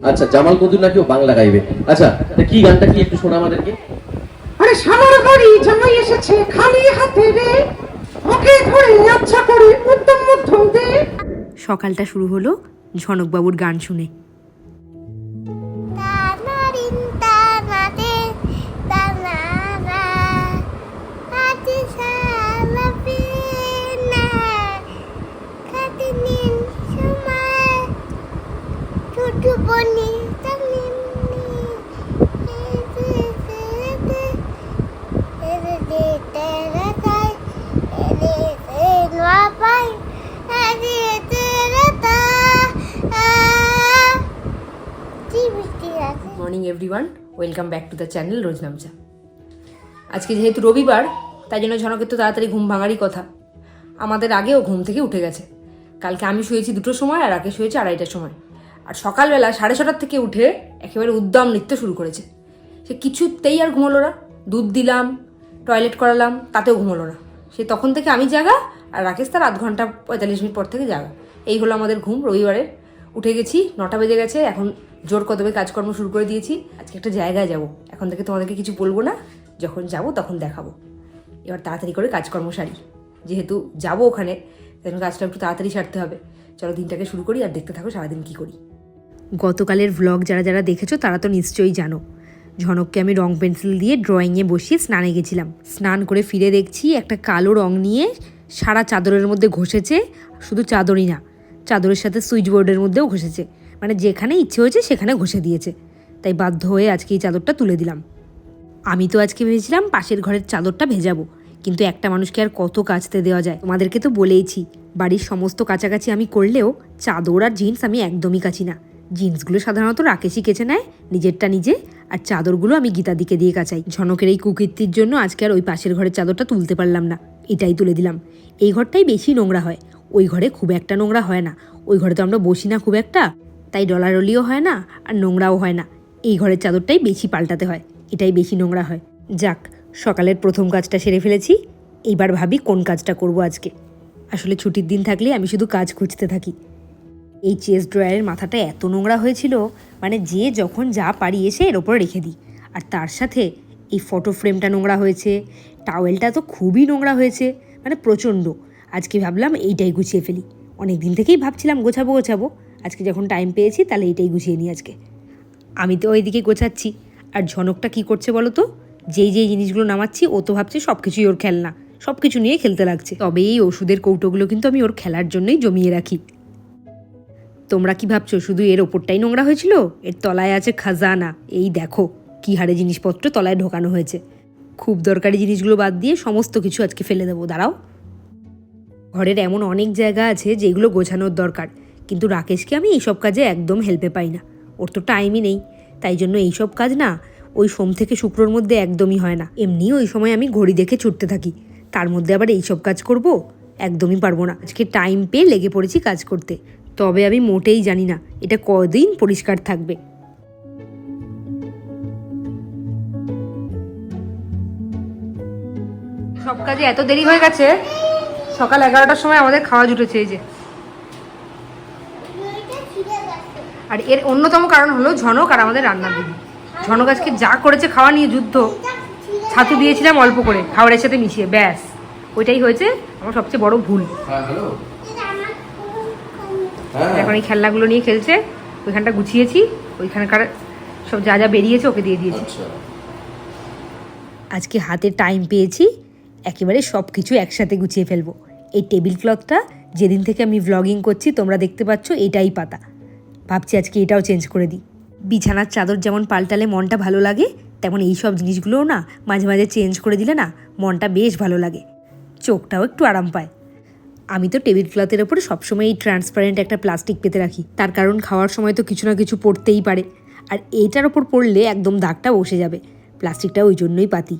আচ্ছা জামাল কদুর নাকি ও বাংলা গাইবে? আচ্ছা তা কি গানটা কি একটু শোনা আমাদেরকে? আরে সামার বাড়ি জামাই এসেছে খালি হাতে রে। ওকে ধরে আচ্ছা করে উত্তম মধ্যম দে। সকালটা শুরু হলো ঝনকবাবুর গান শুনে। Morning everyone welcome back to the channel Roznamcha আজকে যেহেতু রবিবার, তাই জন্য ঝনকের তো তাড়াতাড়ি ঘুম ভাঙারই কথা। আমাদের আগেও ঘুম থেকে উঠে গেছে। কালকে আমি শুয়েছি দুটোর সময় আর আগে শুয়েছি আড়াইটার সময়। আর সকালবেলা সাড়ে ছটার থেকে উঠে একেবারে উদ্যম নৃত্য শুরু করেছে। সে কিছুতেই আর ঘুমোলো না। দুধ দিলাম টয়লেট করালাম, তাতেও ঘুমোলো না। সে তখন থেকে আমি জাগা আর রাকেশ তার আধ ঘণ্টা পঁয়তাল্লিশ মিনিট পর থেকে জাগা। এই হলো আমাদের ঘুম রবিবারের উঠে গেছি, নটা বেজে গেছে, এখন জোর কদমে কাজকর্ম শুরু করে দিয়েছি। আজকে একটা জায়গায় যাব। এখন থেকে তোমাদেরকে কিছু বলব না। যখন যাব তখন দেখাবো। এবার তাড়াতাড়ি করে কাজকর্ম সারি। যেহেতু যাব ওখানে জন্য কাজটা একটু তাড়াতাড়ি সারতে হবে। চলো দিনটাকে শুরু করি আর দেখতে থাকো সারাদিন কী করি। গতকালের ভ্লগ যারা যারা দেখেছ, তারা তো নিশ্চয়ই জানো। ঝনককে আমি রং পেন্সিল দিয়ে ড্রয়িংয়ে বসিয়ে স্নানে গেছিলাম। স্নান করে ফিরে দেখছি একটা কালো রং নিয়ে সারা চাদরের মধ্যে ঘষেছে, শুধু চাদরই না, চাদরের সাথে সুইচ বোর্ডের মধ্যেও ঘষেছে। মানে যেখানে ইচ্ছে হয়েছে সেখানে ঘষে দিয়েছে। তাই বাধ্য হয়ে আজকে এই চাদরটা তুলে দিলাম। আমি তো আজকে ভেবেছিলাম পাশের ঘরের চাদরটা ভেজাবো, কিন্তু একটা মানুষকে আর কত কাচতে দেওয়া যায়? তোমাদেরকে তো বলেইছি, বাড়ির সমস্ত কাছাকাছি আমি করলেও চাদর আর জিন্স আমি একদমই কাচি না। জিন্সগুলো সাধারণত রাকেশই কেচে নেয়, নিজেরটা নিজে, আর চাদরগুলো আমি গীতাদিকে দিয়ে কাচাই। ঝনকের এই কুকীর্তির জন্য আজকে আর ওই পাশের ঘরের চাদরটা তুলতে পারলাম না, এটাই তুলে দিলাম। এই ঘরটাই বেশি নোংরা হয়, ওই ঘরে খুব একটা নোংরা হয় না, ওই ঘরে তো আমরা বসি না খুব একটা, তাই ডলারলিও হয় না, আর নোংরাও হয় না, এই ঘরের চাদরটাই বেশি পাল্টাতে হয়, এটাই বেশি নোংরা হয়। যাক, সকালের প্রথম কাজটা সেরে ফেলেছি এইবার ভাবি কোন কাজটা করব আজকে। আসলে ছুটির দিন থাকলে আমি শুধু কাজ খুঁজতে থাকি। এই চেস্ট ড্রয়ারের মাথাটা এত নোংরা হয়েছিল মানে যে যখন যা পারি এসে এর ওপরে রেখে দিই। আর তার সাথে এই ফটো ফ্রেমটা নোংরা হয়েছে টাওয়েলটা তো খুবই নোংরা হয়েছে মানে প্রচণ্ড। আজকে ভাবলাম এইটাই গুছিয়ে ফেলি। অনেক দিন থেকেই ভাবছিলাম গোছাবো গোছাবো। আজকে যখন টাইম পেয়েছি, তাহলে এইটাই গুছিয়ে নিই আজকে। আমি তো ওইদিকে গোছাচ্ছি। আর ঝনকটা কি করছে বলো তো? যেই যেই জিনিসগুলো নামাচ্ছি, ও তো ভাবছে সব কিছুই ওর খেলনা। সব কিছু নিয়ে খেলতে লাগছে। তবে এই ওষুধের কৌটোগুলো কিন্তু আমি ওর খেলার জন্যই জমিয়ে রাখি। তোমরা কি ভাবছ, শুধু এর ওপরটাই নোংরা হয়েছিল? এর তলায় আছে খাজানা। এই দেখো, কি হারে জিনিসপত্র তলায় ঢোকানো হয়েছে। খুব দরকারি জিনিসগুলো বাদ দিয়ে সমস্ত কিছু আজকে ফেলে দেবো, দাঁড়াও। ঘরের এমন অনেক জায়গা আছে যেগুলো গোছানোর দরকার, কিন্তু রাকেশকে আমি এইসব কাজে একদম হেল্পে পাই না। ওর তো টাইমই নেই, তাই জন্য এইসব কাজ না ওই সোম থেকে শুক্রর মধ্যে একদমই হয় না। এমনি ওই সময় আমি ঘড়ি দেখে ছুটতে থাকি, তার মধ্যে আবার এইসব কাজ করব? একদমই পারব না। আজকে টাইম পেয়ে লেগে পড়েছি কাজ করতে। তবে আমি মোটেই জানি না এটা কদিন পরিষ্কার থাকবে। সব কাজে এত দেরি হয়ে গেছে? সকাল এগারোটার সময় আমাদের খাওয়া জুটেছে এই যে। আর এর অন্যতম কারণ হলো ঝনক আর আমাদের রান্নার দিদি ঝনক আজকে যা করেছে খাওয়া নিয়ে যুদ্ধ। ছাতু দিয়েছিলাম অল্প করে খাবারের সাথে মিশিয়ে ব্যাস। ওইটাই হয়েছে আমার সবচেয়ে বড় ভুল। হ্যাঁ হ্যালো? হ্যাঁ এখন এই খেলনাগুলো নিয়ে খেলছে ওইখানটা গুছিয়েছি ওইখানকার সব যা যা বেরিয়েছে ওকে দিয়ে দিয়েছি। আচ্ছা। আজকে হাতে টাইম পেয়েছি একেবারে সব কিছু একসাথে গুছিয়ে ফেলব। এই টেবিল ক্লথটা যেদিন থেকে আমি ভ্লগিং করছি তোমরা দেখতে পাচ্ছ এটাই পাতা। ভাবছি আজকে এটাও চেঞ্জ করে দিই। বিছানার চাদর যেমন পাল্টালে মনটা ভালো লাগে তেমন এই সব জিনিসগুলোও না মাঝে মাঝে চেঞ্জ করে দিলে না মনটা বেশ ভালো লাগে। চোখটাও একটু আরাম পায়। আমি তো টেবিল ক্লথের ওপরে সবসময় এই ট্রান্সপারেন্ট একটা প্লাস্টিক পেতে রাখি। তার কারণ খাওয়ার সময় তো কিছু না কিছু পড়তেই পারে। আর এইটার ওপর পড়লে একদম দাগটা বসে যাবে। প্লাস্টিকটা ওই জন্যই পাতি।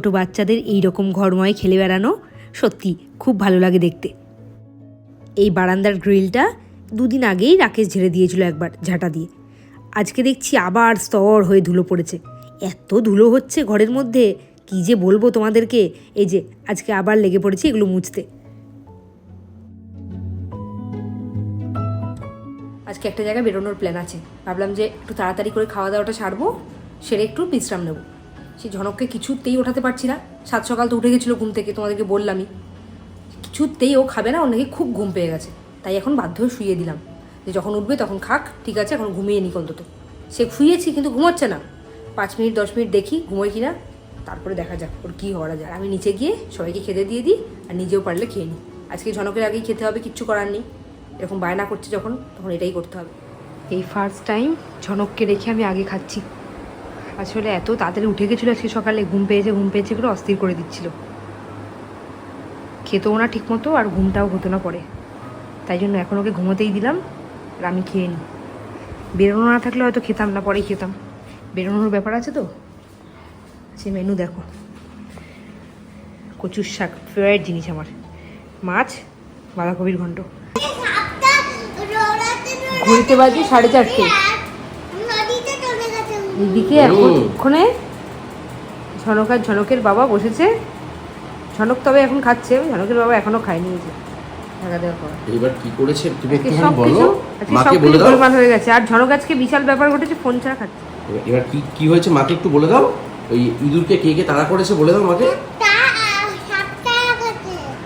ছোট বাচ্চাদের এই রকম ঘরময় খেলে বেড়ানো সত্যি খুব ভালো লাগে দেখতে। এই বারান্দার গ্রিলটা দুদিন আগেই রাকেশ ঝেড়ে দিয়েছিল একবার ঝাঁটা দিয়ে। আজকে দেখছি আবার স্তর হয়ে ধুলো পড়েছে। এত ধুলো হচ্ছে ঘরের মধ্যে, কি যে বলব তোমাদেরকে? এই যে, আজকে আবার লেগে পড়েছে এগুলো মুছতে। আজকে একটা জায়গায় বেরোনোর প্ল্যান আছে। ভাবলাম যে একটু তাড়াতাড়ি করে খাওয়া দাওয়াটা সারবো, সেরে একটু বিশ্রাম নেব। সেই ঝনককে কিছুতেই ওঠাতে পারছি না। সাত সকাল তো উঠে গেছিল ঘুম থেকে, তোমাদেরকে বললামই। কিছুতেই ও খাবে না, ওর নাকি খুব ঘুম পেয়ে গেছে। তাই এখন বাধ্য হয়ে শুয়ে দিলাম। যে যখন উঠবে তখন খাক, ঠিক আছে, এখন ঘুমিয়ে নিক অন্তত। সে শুয়েছি কিন্তু ঘুমোচ্ছে না। পাঁচ মিনিট, দশ মিনিট দেখি ঘুমোয় কিনা। তারপরে দেখা যাক ওর কী হওয়া যায় আমি নিচে গিয়ে সবাইকে খেতে দিয়ে দিই, আর নিজেও পারলে খেয়ে নিই। আজকে ঝনকের আগেই খেতে হবে, কিচ্ছু করার নেই। এরকম বায়না করছে যখন, তখন এটাই করতে হবে। এই ফার্স্ট টাইম ঝনককে রেখে আমি আগে খাচ্ছি। আসলে এত তাড়াতাড়ি উঠে গেছিল আজকে সকালে, ঘুম পেয়েছে ঘুম পেয়েছে করে অস্থির করে দিচ্ছিল। খেতেও না ঠিক মতো আর ঘুমটাও হতো না পরে। তাই জন্য এখন ওকে ঘুমোতেই দিলাম আর আমি খেয়ে নিই। বেরোনো না থাকলে হয়তো খেতাম না পরেই খেতাম। বেরোনোর ব্যাপার আছে তো? সে মেনু দেখো। কচুর শাক ফেভারিট জিনিস আমার। মাছ, বাঁধাকপির ঘন্ট। ঘুরতে বাজে সাড়ে চারটে। গেছে এদিকে এখনক্ষণে ঝনক আর ঝনকের বাবা বসেছে। ঝনক তবে এখন খাচ্ছে ঝনকের বাবা এখনও খায়নি যে এবার কি করেছে তুমি আজকে বলো। মাকে বলে দাও। গোলমাল হয়ে গেছে। আর ঝনক আজকে বিশাল ব্যাপার ঘটেছে ফোন ছাড়া খাচ্ছে। এবার- এবার কি কি হয়েছে মাকে একটু বলে দাও। ওই ইঁদুরকে কে কে তাড়া করেছে বলে দাও মাকে।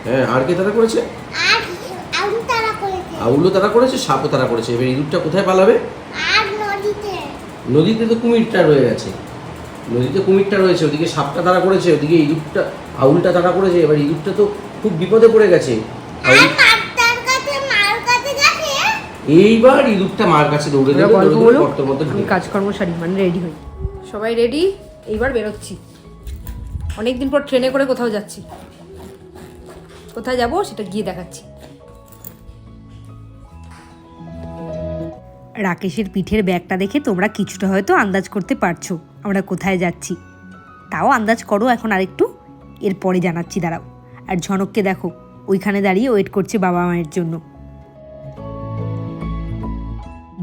হ্যাঁ আর কে তাড়া করেছে? তারা করেছে। আউলও তাড়া করেছে সাপও তাড়া করেছে। এবার ইঁদুরটা কোথায় পালাবে? নদীতে তো কুমিরটা রয়ে গেছে। নদীতে কুমিরটা রয়েছে ওদিকে সাপটা তাড়া করেছে ওদিকে ইঁদুরটা আউলটা তাড়া করেছে এবার ইঁদুরটা তো খুব বিপদে পড়ে গেছে। আর আউল- মারটার কাছে মার কাছে গেছে এইবার ইঁদুরটা মার কাছে দৌড়ে দেবে গর্তের মধ্যে আমি কাজকর্ম সারি মানে রেডি হই। সবাই রেডি এইবার বেরোচ্ছি। অনেকদিন পর ট্রেনে করে কোথাও যাচ্ছি। কোথায় যাব সেটা গিয়ে দেখাচ্ছি। রাকেশের পিঠের ব্যাগটা দেখে তোমরা কিছুটা হয়তো আন্দাজ করতে পারছ আমরা কোথায় যাচ্ছি। তাও আন্দাজ করো এখন আরেকটু। এরপরে জানাচ্ছি, দাঁড়াও। আর ঝনককে দেখো, ওইখানে দাঁড়িয়ে ওয়েট করছে বাবা মায়ের জন্য।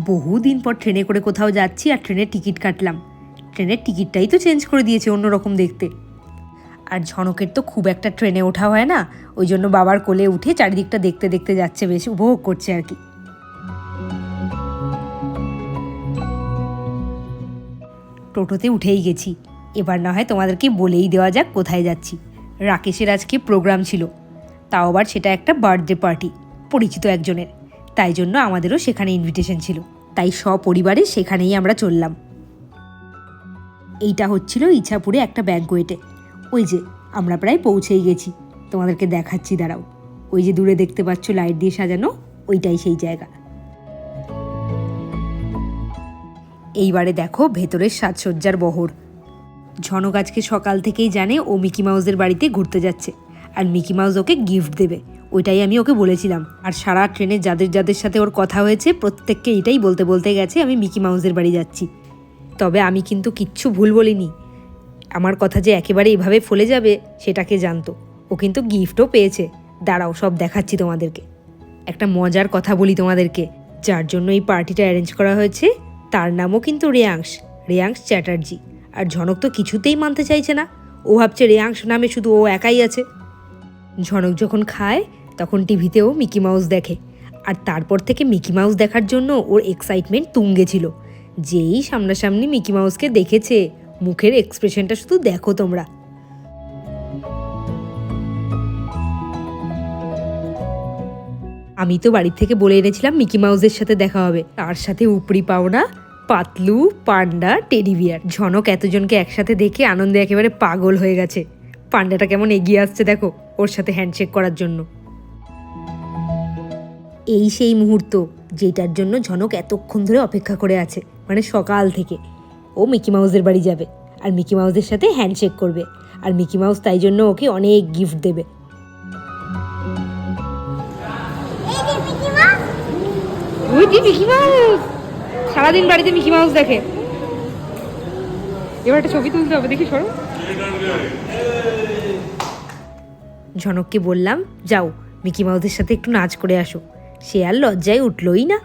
বহুদিন পর ট্রেনে করে কোথাও যাচ্ছি আর ট্রেনের টিকিট কাটলাম। ট্রেনের টিকিটটাই তো চেঞ্জ করে দিয়েছে অন্যরকম দেখতে। আর ঝনকের তো খুব একটা ট্রেনে ওঠা হয় না, ওই জন্য বাবার কোলে উঠে চারিদিকটা দেখতে দেখতে যাচ্ছে, বেশ উপভোগ করছে আর কি। টোটোতে উঠেই গেছি। এবার না হয় তোমাদেরকে বলেই দেওয়া যাক কোথায় যাচ্ছি। রাকেশের আজকে প্রোগ্রাম ছিল। তাও আবার সেটা একটা বার্থডে পার্টি, পরিচিত একজনের। তাই জন্য আমাদেরও সেখানে ইনভিটেশন ছিল। তাই সপরিবারে সেখানেই আমরা চললাম। এইটা হচ্ছিল ইছাপুরে একটা ব্যাঙ্কোয়েটে ওই যে, আমরা প্রায় পৌঁছেই গেছি। তোমাদেরকে দেখাচ্ছি, দাঁড়াও। ওই যে দূরে দেখতে পাচ্ছ লাইট দিয়ে সাজানো, ওইটাই সেই জায়গা। এইবারে দেখো ভেতরের সাজসজ্জার বহর। ঝনক আজকে সকাল থেকেই জানে ও মিকি মাউসের বাড়িতে ঘুরতে যাচ্ছে আর মিকি মাউস ওকে গিফট দেবে, ওইটাই আমি ওকে বলেছিলাম। আর সারা ট্রেনে যাদের যাদের সাথে ওর কথা হয়েছে, প্রত্যেককে এটাই বলতে বলতে গেছে, আমি মিকি মাউসের বাড়ি যাচ্ছি। তবে আমি কিন্তু কিচ্ছু ভুল বলিনি। আমার কথা যে একেবারে এভাবে ফলে যাবে, সেটাকে জানতো। ও কিন্তু গিফটও পেয়েছে। দাঁড়াও, সব দেখাচ্ছি তোমাদেরকে। একটা মজার কথা বলি তোমাদেরকে। যার জন্য এই পার্টিটা অ্যারেঞ্জ করা হয়েছে তার নামও কিন্তু রেয়াংশ রেয়াংশ চ্যাটার্জি। আর ঝনক তো কিছুতেই মানতে চাইছে না। ও ভাবছে রেয়াংশ নামে শুধু ও একাই আছে। ঝনক যখন খায়, তখন টিভিতেও মিকি মাউস দেখে। আর তারপর থেকে মিকি মাউস দেখার জন্য ওর এক্সাইটমেন্ট তুঙ্গে ছিল। যেই সামনাসামনি মিকি মাউসকে দেখেছে, মুখের এক্সপ্রেশনটা শুধু দেখো তোমরা। আমি তো বাড়ি থেকে বলে এনেছিলাম মিকি মাউসের সাথে দেখা হবে। তার সাথে উপরি পাওনা, Patlu, panda, teddy bear. Jhanak এতজনকে একসাথে দেখে আনন্দে একেবারে পাগল হয়ে গেছে। পান্ডাটা কেমন এগিয়ে আসছে দেখো ওর সাথে হ্যান্ডশেক করার জন্য। এই সেই মুহূর্ত যেটার জন্য ঝনক এতক্ষণ ধরে অপেক্ষা করে আছে মানে সকাল থেকে। ও মিকি মাউসের বাড়ি যাবে আর মিকি মাউসের সাথে হ্যান্ডশেক করবে। আর মিকি মাউস তাই জন্য ওকে অনেক গিফট দেবে। ওই যে মিকি মাউস? সারাদিন বাড়িতে মিকি মাউস দেখে। এবার একটা ছবি তুলতে হবে, দেখি সরো। ঝনককে বললাম, যাও, মিকি মাউসের সাথে একটু নাচ করে আসো। সে আর লজ্জায় উঠলই না।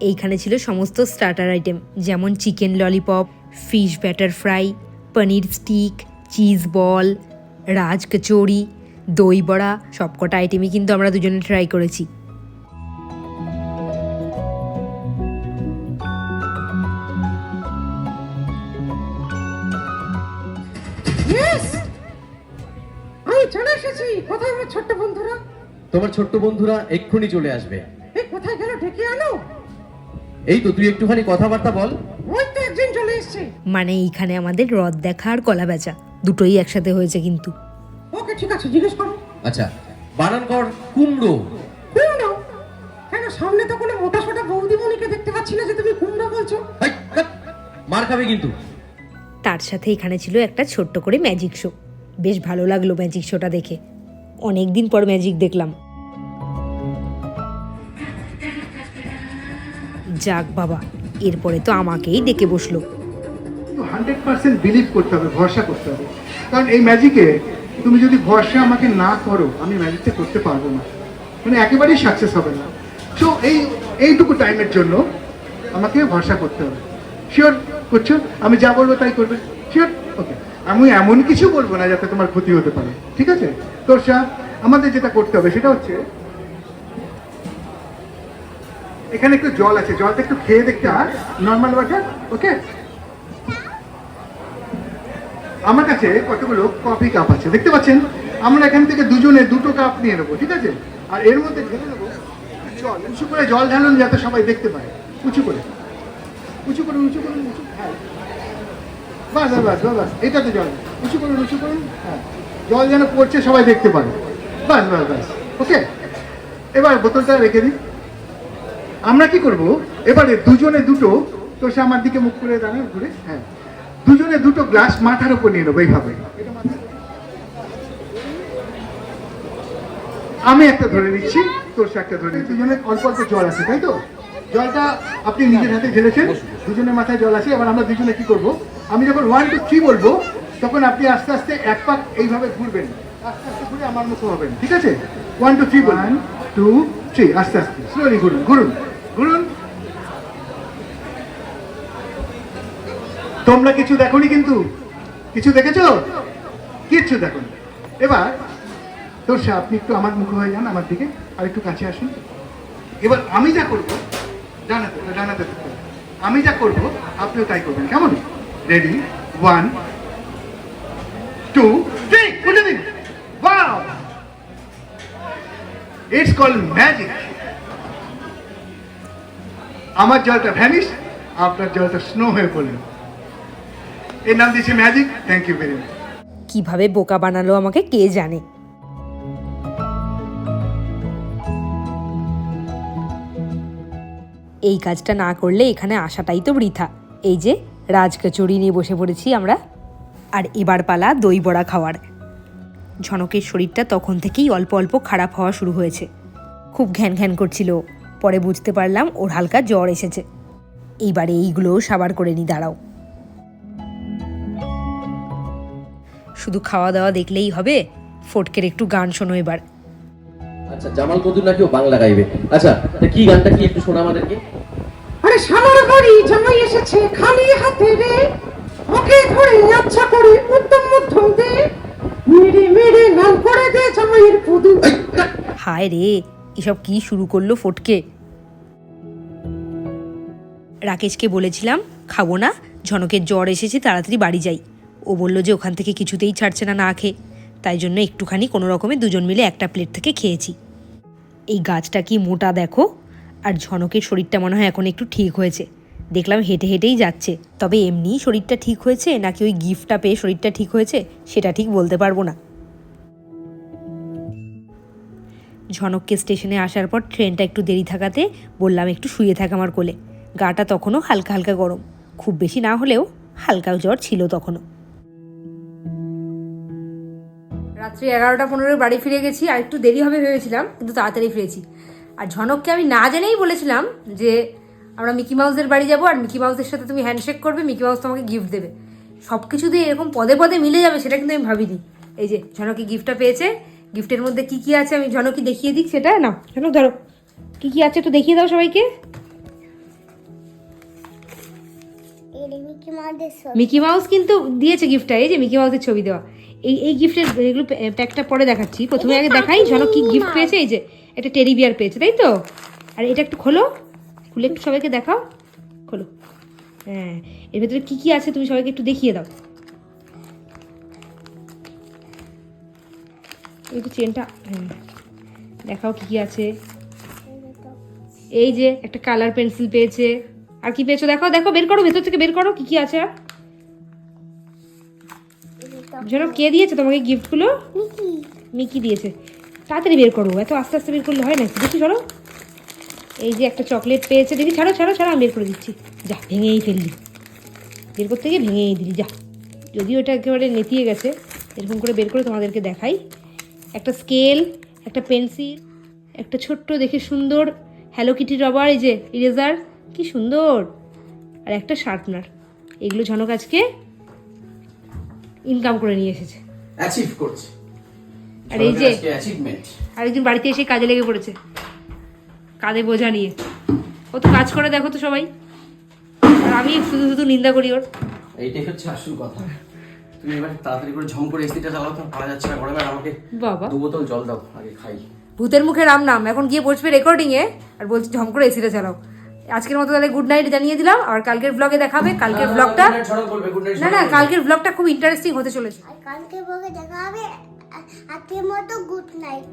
এইখানে ছিল সমস্ত স্টার্টার আইটেম যেমন chicken lollipop fish batter fry paneer stick cheese ball raj kachori দই বড়া সবকটা আইটেমই কিন্তু আমরা দুজনে ট্রাই করেছি। আমি চলে এসেছি। কোথায় আমার ছোট্ট বন্ধুরা? তোমার ছোট্ট বন্ধুরা এক্ষুনি চলে আসবে। এই কোথায় গেল? ডেকে আনো। এই তো তুই একটুখানি কথাবার্তা বল। ওই তো একজন চলে এসেছে। মানে এইখানে আমাদের হ্রদ দেখা আর কলা বেচা দুটোই একসাথে হয়েছে কিন্তু। ওকে ঠিক আছে জিজ্ঞেস করো। আচ্ছা বানান কর কুমড়ো কুমড়ো। কেন সামনে তো কোনো মোটা সোটা বৌদিমণিকে দেখতে পাচ্ছি না যে তুমি কুমড়ো বলছো? মার খাবে কিন্তু। তার সাথে এখানে ছিল একটা ছোট্ট করে ম্যাজিক শো। বেশ ভালো লাগল ম্যাজিক শোটা দেখে। অনেক দিন পর ম্যাজিক দেখলাম। যাক বাবা এরপরে তো আমাকেই ডেকে বসল। হান্ড্রেড পার্সেন্ট বিলিভ করতে হবে ভরসা করতে হবে। কারণ এই ম্যাজিকে তুমি যদি ভরসা আমাকে না করো, আমি ম্যাজিকটা করতে পারব না। মানে একেবারেই সাকসেস হবে না। সো এই, এইটুকু টাইমের জন্য আমাকে ভরসা করতে হবে। শিওর করছ? আমি যা বলব তাই করবে। শিওর ওকে আমি এমন কিছু বলব না যাতে তোমার ক্ষতি হতে পারে। ঠিক আছে? তোর তোরসা আমাদের যেটা করতে হবে সেটা হচ্ছে, এখানে একটু জল আছে। জলটা একটু খেয়ে দেখতে আর নর্মাল ওয়াটার ওকে আমার কাছে কতগুলো কফি কাপ আছে, দেখতে পাচ্ছেন? আমরা এখান থেকে দুজনে দুটো কাপ নিয়ে নেব, ঠিক আছে? আর এর মধ্যে ঢেলে নেব জল, উঁচু করে জল ঢালুন যাতে সবাই দেখতে পায়। উঁচু করে। উঁচু করুন উঁচু করুন, উঁচু। হ্যাঁ। বাস বাস বাস বাস এটাতে জল। উঁচু করুন উঁচু করুন। হ্যাঁ। জল যেন পড়ছে, সবাই দেখতে পারে বাস বাস বাস। ওকে? এবার বোতলটা রেখে দিন আমরা কি করব? এবারে দুজনে দুটো তো সে আমার দিকে মুখ করে দাঁড়ান, ঘুরে। হ্যাঁ। দুজনে দুটো গ্লাস মাথার উপর নিয়ে নেব এইভাবে। আমি একটা ধরে নিচ্ছি তোর সে একটা ধরে নিচ্ছি। দুজনে অল্প অল্প জল আছে তাই তো? জলটা আপনি নিজের হাতে ঢেলেছেন দুজনের মাথায় জল আছে এবার আমরা দুজনে কি করব? আমি যখন ওয়ান টু থ্রি বলব তখন আপনি আস্তে আস্তে এক পাক এইভাবে ঘুরবেন। আস্তে আস্তে ঘুরে আমার মুখে হবেন ঠিক আছে? One two three one two three আস্তে আস্তে স্লোলি ঘুরুন ঘুরুন ঘুরুন। তোমরা কিছু দেখোনি কিন্তু? কিছু দেখেছ? কিচ্ছু দেখো এবার তোর সে আপনি একটু আমার মুখে হয়ে যান আমার দিকে, আর একটু কাছে আসুন। এবার আমি যা করব, জানাতে জানাতে আমি যা করব, আপনিও তাই করবেন। কেমন? Ready one two three it's call magic আমার জলটা ভ্যানিশ আপনার জলটা স্নো হয়ে পড়ল। এর নাম দিয়েছি magic thank you very much কীভাবে বোকা বানালো আমাকে কে জানে? এই কাজটা না করলে এখানে আসাটাই তো বৃথা। এই যে রাজ কচুরি নিয়ে বসে পড়েছি আমরা। আর এবার পালা দই বড়া খাওয়ার। ঝনকের শরীরটা তখন থেকেই অল্প অল্প খারাপ হওয়া শুরু হয়েছে। খুব ঘ্যান ঘ্যান করছিল। পরে বুঝতে পারলাম ওর হালকা জ্বর এসেছে। এইবারে এইগুলোও সাবার করে নি, দাঁড়াও। শুধু খাওয়া দাওয়া দেখলেই হবে? ফটকের একটু গান শোনো এবার। আচ্ছা জামাল কদুর নাকি ও বাংলা গাইবে? আচ্ছা কি গানটা কি একটু শোনা আমাদেরকে? আরে সামার বাড়ি জামাই এসেছে খালি হাতে রে। ওকে ধরে আচ্ছা করে উত্তম মধ্যম দে। মেরে মেরে করে দে জামাইয়ের পুদু হায় রে এসব কি শুরু করল ফটকে? রাকেশকে বলেছিলাম খাব না ঝনকের জ্বর এসেছে তাড়াতাড়ি বাড়ি যাই। ও বলল যে ওখান থেকে কিছুতেই ছাড়ছে না না খেয়ে। তাই জন্য একটুখানি কোনো রকমে দুজন মিলে একটা প্লেট থেকে খেয়েছি। এই গাছটা কি মোটা দেখো? আর ঝনকের শরীরটা মনে হয় এখন একটু ঠিক হয়েছে। দেখলাম হেঁটে হেঁটেই যাচ্ছে। তবে এমনিই শরীরটা ঠিক হয়েছে, নাকি ওই গিফটটা পেয়ে শরীরটা ঠিক হয়েছে, সেটা ঠিক বলতে পারব না। ঝনককে স্টেশনে আসার পর ট্রেনটা একটু দেরি থাকাতে বললাম, একটু শুয়ে থাক আমার কোলে। গাটা তখনও হালকা হালকা গরম। খুব বেশি না হলেও হালকা জ্বর ছিল তখনও। রাত্রি এগারোটা পনেরো বাড়ি ফিরে গেছি, আর একটু দেরি হবে ভেবেছিলাম, কিন্তু তাড়াতাড়ি ফিরেছি। আর ঝনককে আমি না জেনেই বলেছিলাম যে আমরা মিকি মাউসের বাড়ি যাব, আর মিকি মাউসের সাথে তুমি হ্যান্ডশেক করবে, মিকি মাউস তোমাকে গিফট দেবে। সব কিছু দিয়ে এরকম পদে পদে মিলে যাবে, সেটা কিন্তু আমি ভাবিনি। এই যে ঝনকি গিফটটা পেয়েছে গিফটের মধ্যে কি কি আছে আমি ঝনকি দেখিয়ে দিক, সেটা না। ঝনক ধরো, কি কি আছে একটু দেখিয়ে দাও সবাইকে। মিকি মাউস কিন্তু দিয়েছে গিফটটা এই যে মিকি মাউসের ছবি দেওয়া। এই এই গিফটের এগুলো প্যাকটা পরে দেখাচ্ছি। প্রথমে আগে দেখাই ঝনক কি গিফট পেয়েছে? এই যে একটা টেডি বিয়ার পেয়েছে তাই তো? আর এটা একটু খোলো। খুলে একটু সবাইকে দেখাও। খোলো। হ্যাঁ এর ভেতরে কী কী আছে তুমি সবাইকে একটু দেখিয়ে দাও। তো চেনটা হ্যাঁ। দেখাও কী কী আছে। এই যে একটা কালার পেন্সিল পেয়েছে। আর কি পেয়েছ? দেখো দেখো বের করো ভেতর থেকে বের করো কি কি আছে? আর যেন কে দিয়েছে তোমাকে গিফটগুলো মিকি। দিয়েছে। তাড়াতাড়ি বের করো এত আস্তে আস্তে বের করলে হয় নাকি দেখি চলো এই যে একটা চকলেট পেয়েছে দেখি ছাড়ো ছাড়ো ছাড়ো আমি বের করে দিচ্ছি। যা ভেঙেই ফেললি। বের করতে গিয়ে ভেঙেই দিলি যা। যদিও এটা একেবারে নেতিয়ে গেছে এরকম করে বের করে তোমাদেরকে দেখাই। একটা স্কেল একটা পেন্সিল একটা ছোট্ট দেখে সুন্দর হ্যালো কিটি রবার এই যে ইরেজার কি সুন্দর। আর একটা শার্পনার। এগুলো ঝনক আজকে ইনকাম করে নিয়ে এসেছে। অ্যাচিভ করছে। আর এই যে আরেকদিন বাড়িতে এসে কাজে লেগে পড়েছে। কাঁধে বোঝা নিয়ে। ও তো কাজ করে দেখো তো সবাই। আর আমি শুধু শুধু নিন্দা করি ওর। এইটাই হচ্ছে আসল কথা। তুমি এবার তাড়াতাড়ি করে ঝম করে এসিটা চালাও তো পারা যাচ্ছে না আমাকে বাবা। দু বোতল জল দাও আগে খাই। ভূতের মুখে রাম নাম। এখন গিয়ে বসবে রেকর্ডিং এ আর বলছি ঝম করে এসিটা চালাও। আজকের মতো তাহলে গুড নাইট জানিয়ে দিলাম আর কালকের ব্লগে দেখাবে কালকের ব্লগটা না না কালকের ব্লগটা খুব ইন্টারেস্টিং হতে চলেছে। আর ব্লগে বকে দেখা হবে আজকের মতো গুড নাইট